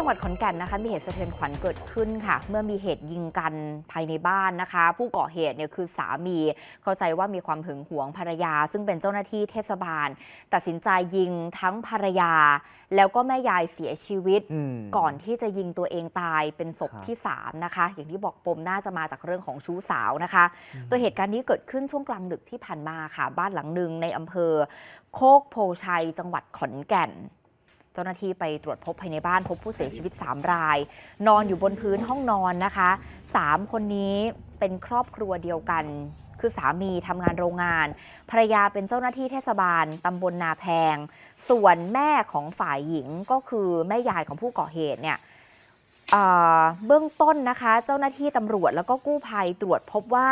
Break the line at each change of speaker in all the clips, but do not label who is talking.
จังหวัดขอนแก่นนะคะมีเหตุสะเทือนขวัญเกิดขึ้นค่ะ เมื่อมีเหตุยิงกันภายในบ้านนะคะ ผู้ก่อเหตุเนี่ยคือสามี เข้าใจว่ามีความหึงหวงภรรยา ซึ่งเป็นเจ้าหน้าที่เทศบาล ตัดสินใจยิงทั้งภรรยา แล้วก็แม่ยายเสียชีวิต
อืม
ก่อนที่จะยิงตัวเองตายเป็นศพ
ครับ
ที่ 3 นะคะ อย่างที่บอกปมน่าจะมาจากเรื่องของชู้สาวนะคะ ตัวเหตุการณ์นี้เกิดขึ้นช่วงกลางดึกที่ผ่านมาค่ะ บ้านหลังหนึ่งในอำเภอ โคกโพชัยจังหวัดขอนแก่น เจ้าหน้าที่ไปตรวจพบภายในบ้านพบผู้เสียชีวิต 3 ราย นอนอยู่บนพื้นห้องนอนนะคะ 3 คนนี้เป็นครอบครัวเดียวกัน คือสามีทำงานโรงงาน ภรรยาเป็นเจ้าหน้าที่เทศบาลตำบลนาแพง ส่วนแม่ของฝ่ายหญิงก็คือแม่ยายของผู้ก่อเหตุเนี่ยเอ่อเบื้องต้นนะคะ เจ้าหน้าที่ตำรวจแล้วก็กู้ภัยตรวจพบว่า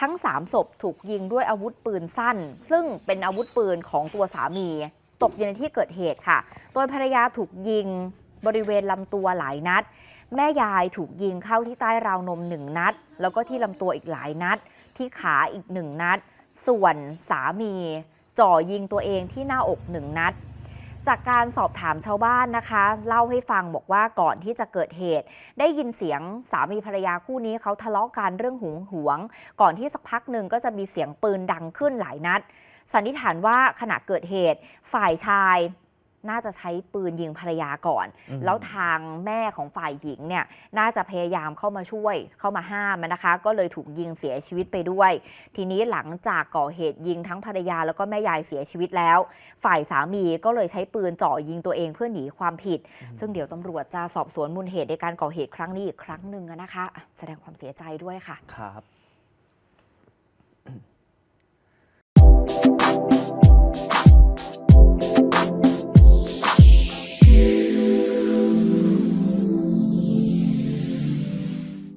ทั้ง 3 ศพถูกยิงด้วยอาวุธปืนสั้น ซึ่งเป็นอาวุธปืนของตัวสามี ตกอยู่ในที่เกิดเหตุค่ะ โดยภรรยาถูกยิงบริเวณลำตัวหลายนัด แม่ยายถูกยิงเข้าที่ใต้ราวนมหนึ่งนัด แล้วก็ที่ลำตัวอีกหลายนัด ที่ขาอีกหนึ่งนัด ส่วนสามีจ่อยิงตัวเองที่หน้าอกหนึ่งนัด จากการสอบถามชาวบ้านนะคะ เล่าให้ฟังบอกว่าก่อนที่จะเกิดเหตุ ได้ยินเสียงสามีภรรยาคู่นี้เขาทะเลาะกันเรื่องหึงหวง ก่อนที่สักพักหนึ่งก็จะมีเสียงปืนดังขึ้นหลายนัดสันนิษฐานว่าขณะเกิดเหตุ ฝ่ายชาย น่าจะใช้ปืนยิงภรรยาก่อน
อืม
แล้วทางแม่ของฝ่ายหญิงเนี่ยน่าจะพยายามเข้ามาช่วยเข้ามาห้ามนะคะ ก็เลยถูกยิงเสียชีวิตไปด้วย ทีนี้หลังจากก่อเหตุยิงทั้งภรรยาแล้วก็แม่ยายเสียชีวิตแล้ว ฝ่ายสามีก็เลยใช้ปืนเจ่อยิงตัวเองเพื่อหนีความผิด ซึ่งเดี๋ยวตำรวจจะสอบสวนมูลเหตุในการก่อเหตุครั้งนี้อีกครั้งหนึ่งอะนะคะอะแสดงความเสียใจด้วยค่ะ
ครับ